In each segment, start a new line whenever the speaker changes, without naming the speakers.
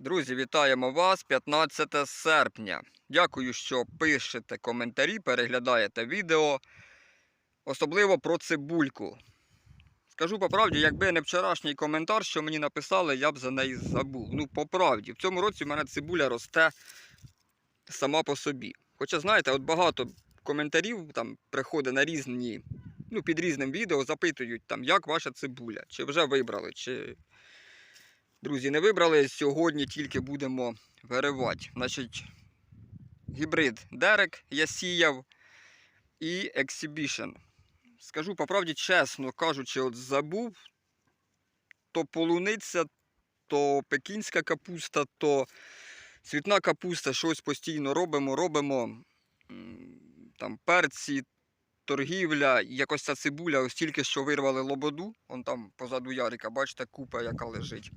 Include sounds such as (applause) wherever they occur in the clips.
Друзі, вітаємо вас 15 серпня. Дякую, що пишете коментарі, переглядаєте відео, особливо про цибульку. Скажу по правді, якби не вчорашній коментар, що мені написали, я б за неї забув. Ну, по правді, в цьому році в мене цибуля росте сама по собі. Хоча, знаєте, от багато коментарів там приходить на різні, ну, під різним відео, запитують, там, як ваша цибуля, чи вже вибрали, чи Друзі, не вибрали. Сьогодні тільки будемо виривати. Значить, гібрид Дерек я сіяв і Exhibition. Скажу по правді чесно кажучи, от забув, то полуниця, то пекінська капуста, то цвітна капуста, щось постійно робимо, робимо. Там перці, торгівля, якось ця цибуля, ось тільки що вирвали лободу, он там позаду Ярика, бачите, купа, яка лежить.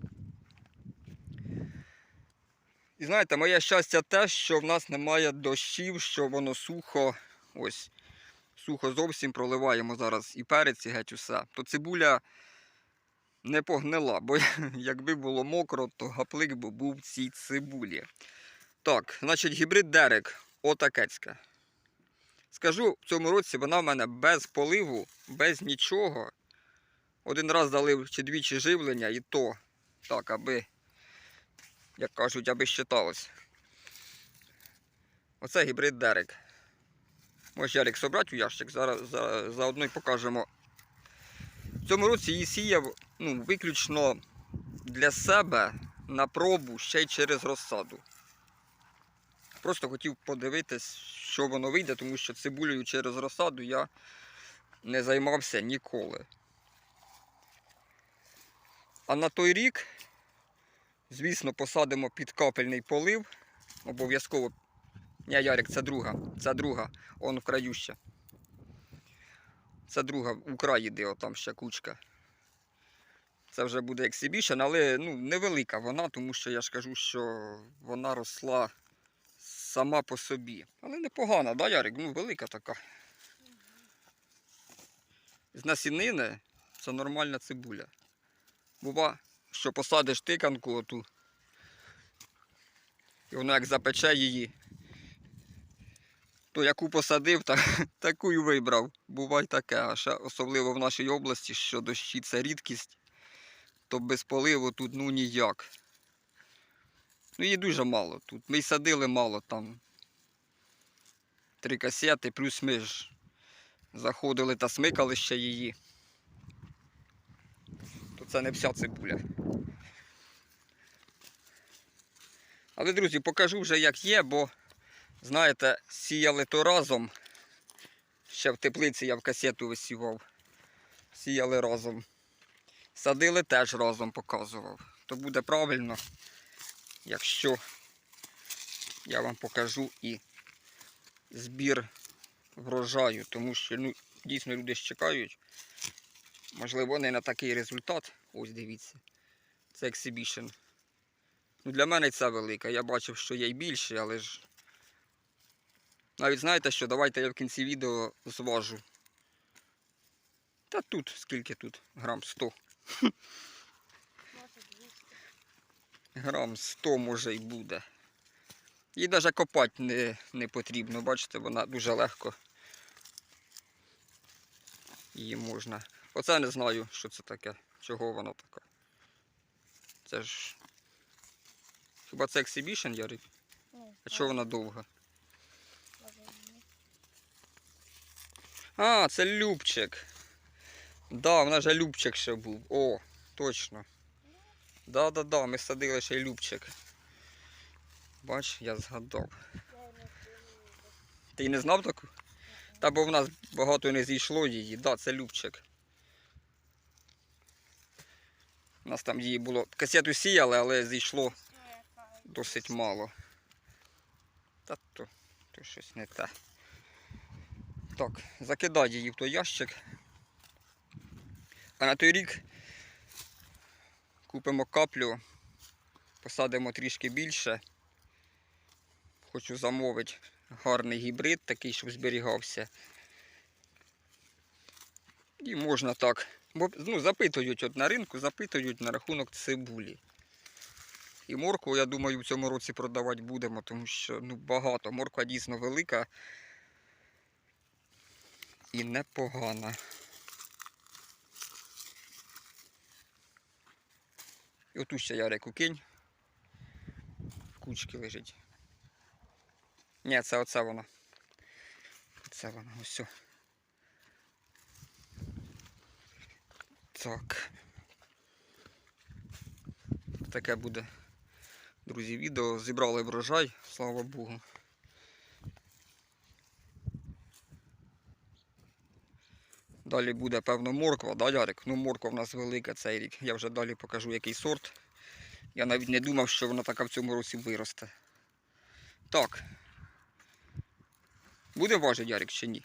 І знаєте, моє щастя те, що в нас немає дощів, що воно сухо. Ось, сухо зовсім проливаємо зараз і перець, і геть усе. То цибуля не погнила, бо (laughs) якби було мокро, то гаплик би був в цій цибулі. Так, значить, гібрид Дерек Отакецька. Скажу, в цьому році вона в мене без поливу, без нічого. Один раз залив чи двічі живлення, і то так, аби як кажуть, аби щиталось. Оце гібрид Дерек. Може Ярик собрати у ящик, зараз за, заодно й покажемо. В цьому році її сіяв ну, виключно для себе на пробу ще й через розсаду. Просто хотів подивитись, що воно вийде, тому що цибулею через розсаду я не займався ніколи. А на той рік Звісно, посадимо під капельний полив. Обов'язково. Ні, Ярик, це друга. Це друга. Он в краю ще. Це друга у край іде, отам ще кучка. Це вже буде ексибішн, але ну, невелика вона, тому що я ж кажу, що вона росла сама по собі. Але непогана, да, Ярик? Ну, велика така. З насінини це нормальна цибуля. Бува, що посадиш тиканку оту, і воно як запече її, то яку посадив, так, (laughs) таку й вибрав. Буває таке, а ще особливо в нашій області, що дощі це рідкість, то без поливу тут ну ніяк. Ну її дуже мало тут. Ми й садили мало там. Три касети, плюс ми ж заходили та смикали ще її. Це не вся цибуля. Але, друзі, покажу вже як є, бо, знаєте, сіяли то разом. Ще в теплиці я в касету висівав. Сіяли разом. Садили теж разом показував. То буде правильно, якщо я вам покажу і збір врожаю, тому що ну, дійсно люди ж чекають. Можливо, не на такий результат. Ось дивіться. Це ексибішн. Ну, для мене це велика. Я бачив, що є й більше, але ж. Навіть знаєте що, давайте я в кінці відео зважу. Та тут, скільки тут? Грам 100. (laughs) Грам 100 може й буде. Її навіть копати не, не потрібно, бачите, вона дуже легко. Її можна. Оце не знаю, що це таке, чого вона така. Це ж. Хіба це ексибішн, Ярик?
Ні,
А чого вона довга? А, це Любчик. Да, в нас же Любчик ще був. О, точно. Да-да-да, ми садили ще й Любчик. Бач, я згадав. Ти не знав таку? Та бо в нас багато не зійшло її. Да, це Любчик. У нас там її було. Касету сіяли, але зійшло досить мало. Та то, то щось не те. Так, закидай її в той ящик. А на той рік купимо каплю, посадимо трішки більше. Хочу замовити гарний гібрид, такий, щоб зберігався. І можна так. Бо ну, запитують от на ринку, запитують на рахунок цибулі. І моркву, я думаю, в цьому році продавати будемо, тому що ну, багато. Морква дійсно велика і непогана. І отут ще ярику кинь. В кучки лежить. Ні, це оце вона. Це вона, ось. Так. Таке буде, друзі, відео. Зібрали врожай, слава Богу. Далі буде, певно, морква, да, Ярик? Ну, морква в нас велика цей рік. Я вже далі покажу, який сорт. Я навіть не думав, що вона така в цьому році виросте. Так. Буде важить, Ярик, чи ні?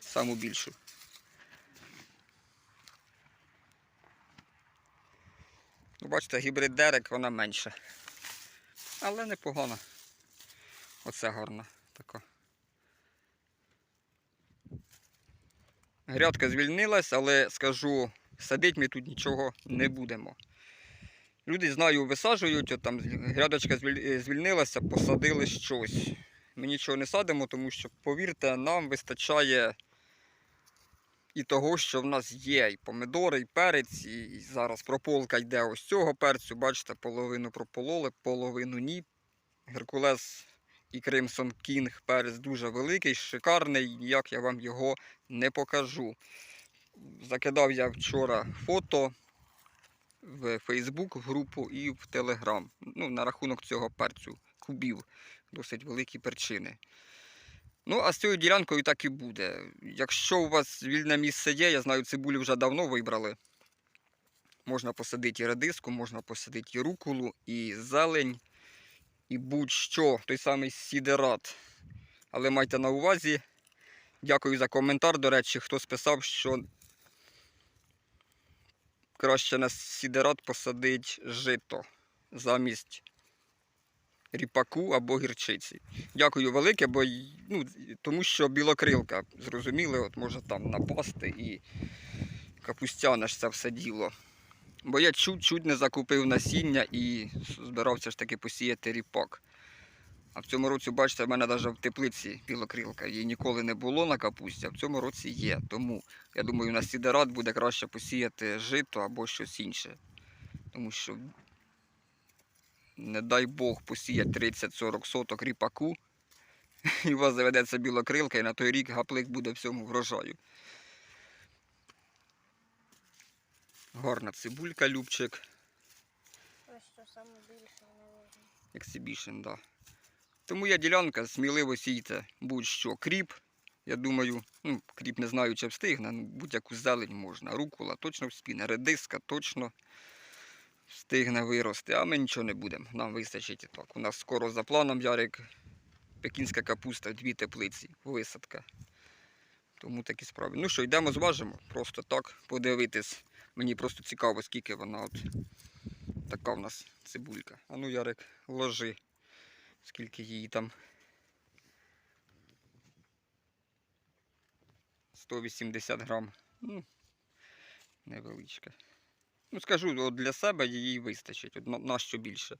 Саму більшу. Бачите, гібрид дерек, вона менша. Але непогана. Оце гарна така. Грядка звільнилась, але скажу, садити ми тут нічого не будемо. Люди, знаю, висаджують, там грядочка е, звільнилася, посадили щось. Ми нічого не садимо, тому що, повірте, нам вистачає і того, що в нас є і помидори, і перець, і зараз прополка йде ось цього перцю. Бачите, половину пропололи, половину ні. Геркулес і Кримсон Кінг перець дуже великий, шикарний, ніяк я вам його не покажу. Закидав я вчора фото в Facebook, в групу і в Telegram. Ну, на рахунок цього перцю, кубів, досить великі перчини. Ну, а з цією ділянкою так і буде. Якщо у вас вільне місце є, я знаю, цибулю вже давно вибрали. Можна посадити і редиску, можна посадити і рукулу, і зелень, і будь-що, той самий сідерат. Але майте на увазі, дякую за коментар. До речі, хтось писав, що краще на сідерат посадить жито замість ріпаку або гірчиці. Дякую велике, бо ну, тому що білокрилка, зрозуміли, от може там напасти і капустяне ж це все діло. Бо я чуть-чуть не закупив насіння і збирався ж таки посіяти ріпак. А в цьому році, бачите, в мене навіть в теплиці білокрилка. Її ніколи не було на капусті, а в цьому році є. Тому я думаю, на сідерат буде краще посіяти жито або щось інше. Тому що, не дай Бог, посіяти 30-40 соток ріпаку, (laughs) і у вас заведеться білокрилка, і на той рік гаплик буде всьому врожаю. Гарна цибулька, любчик.
Ось що саме більше.
Exhibition, да. Тому є ділянка, сміливо сійте будь-що. Кріп, я думаю, ну, кріп не знаю, чи встигне, ну, будь-яку зелень можна. Рукола точно вспіне, редиска точно встигне вирости, а ми нічого не будемо. Нам вистачить і так. У нас скоро за планом Ярик, пекінська капуста, дві теплиці, висадка. Тому такі справи. Ну що, йдемо зважимо, просто так подивитись. Мені просто цікаво, скільки вона от така в нас цибулька. А ну, Ярик, ложи. Скільки її там? 180 грам. Ну, невеличка. Ну, скажу, от для себе її вистачить. От на, що більше.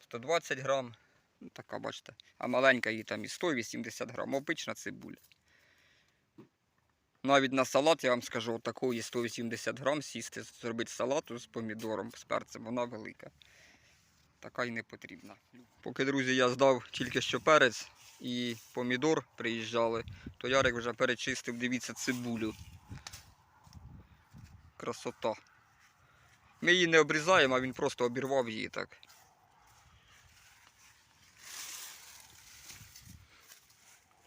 120 грам. Ну, така, бачите. А маленька її там і 180 грам. Обична цибуля. Навіть на салат, я вам скажу, от такої 180 грам сісти, зробити салату з помідором, з перцем, вона велика. Така й не потрібна. Поки, друзі, я здав тільки що перець і помідор приїжджали, то Ярик вже перечистив, дивіться, цибулю. Красота. Ми її не обрізаємо, а він просто обірвав її так.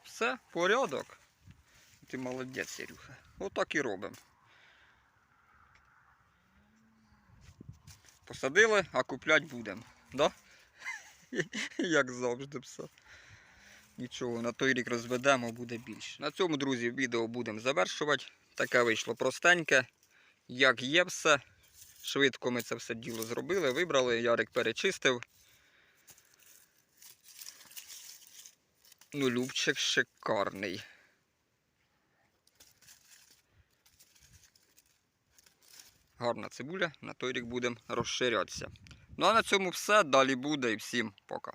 Все, порядок. Ти молодець, Серюха. Отак і робимо. Посадили, а куплять будемо. Да? (laughs) Як завжди все. Нічого, на той рік розведемо, буде більше. На цьому, друзі, відео будемо завершувати. Таке вийшло простеньке. Як є все. Швидко ми це все діло зробили, вибрали, Ярик перечистив. Ну, Любчик шикарний. Гарна цибуля, на той рік будемо розширятися. Ну а на цьому все. Далі буде і всім пока.